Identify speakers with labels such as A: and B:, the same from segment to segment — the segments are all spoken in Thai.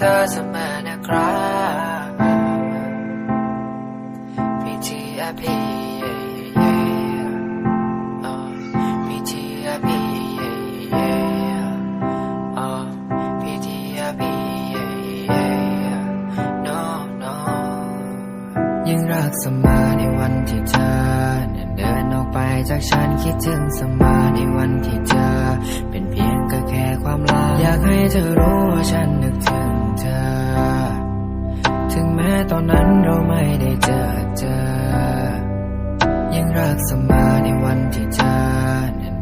A: เธอเสมอนะครับพีทีอาพีพีทีอาพีพีทีอาพี no no ยังรักเสมอในวันที่เธอเดินออกไปจากฉันคิดถึงเสมอในวันที่เธอ เป็นเพียงก็แค่ความลาอยากให้เธอรู้ว่าฉันนึกเธอถึง ตอนนั้นเราไม่ได้เจอเจอ ยังรักเสมอในวันที่เธอ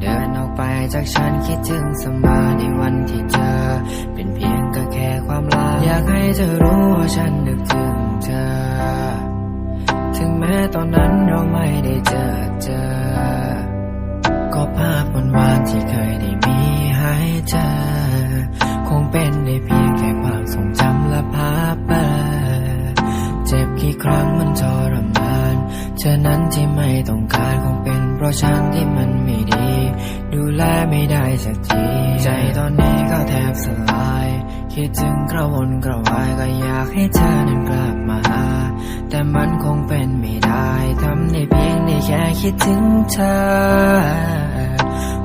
A: เดินออกไปจากฉันคิดถึงเสมอในวันที่เธอ เป็นเพียงก็แค่ความลาอยากให้เธอรู้ว่าฉันนึกถึงเธอ ถึงแม้ตอนนั้นเราไม่ได้เจอเจอ ก็ภาพวันวานๆที่เคยได้มีให้เธอ คงเป็นได้เพียง กี่ครั้งมันทรมานเธอนั้นที่ไม่ต้องการคงเป็นเพราะฉันที่มันไม่ดี ดูแลไม่ได้สักที ใจตอนนี้ก็แทบสลาย คิดถึงกระวนกระวายก็อยากให้เธอนั้นกลับมาหา แต่มันคงเป็นไม่ได้ทำได้เพียงได้แค่คิดถึงเธอ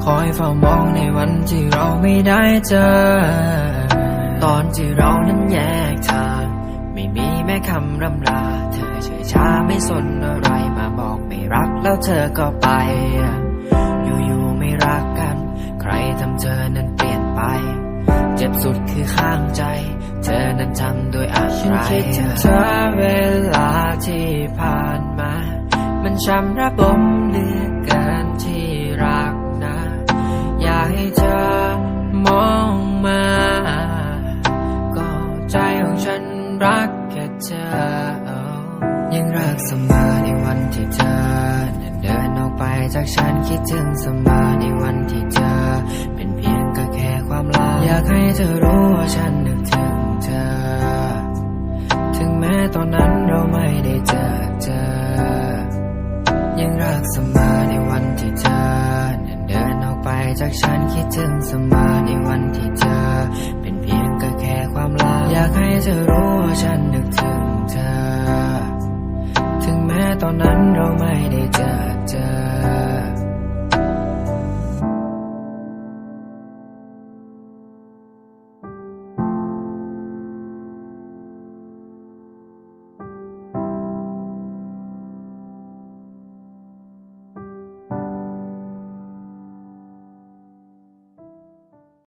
A: คอยเฝ้ามองในวันที่เราไม่ได้เจอ ตอนที่เรานั้นแยกทาง แม่คำรำลา เธอเฉยช้าไม่สนอะไรมาบอกไม่รักแล้วเธอก็ไป อยู่ๆไม่รักกัน ใครทำเธอนั้นเปลี่ยนไป เจ็บสุดคือข้างใจ เธอนั้นทำโดยอะไรฉันคิดถึงเธอเวลาที่ผ่านมา มันช้ำระบมเหลือ เสมอในวันที่เธอเดินออกไปจากฉันคิดถึงเสมอในวันที่เธอ เป็นเพียงก็แค่ความลาอยากให้เธอรู้ว่าฉันนึกถึงเธอ ถึงแม้ตอนนั้นเราไม่ได้เจอเจอ ยังรักเสมอในวันที่เธอเดินออกไปจากฉันคิดถึงเสมอในวันที่เธอ เป็นเพียงก็แค่ความลาอยากให้เธอรู้ว่าฉันนึกถึง นั้นเราไม่ได้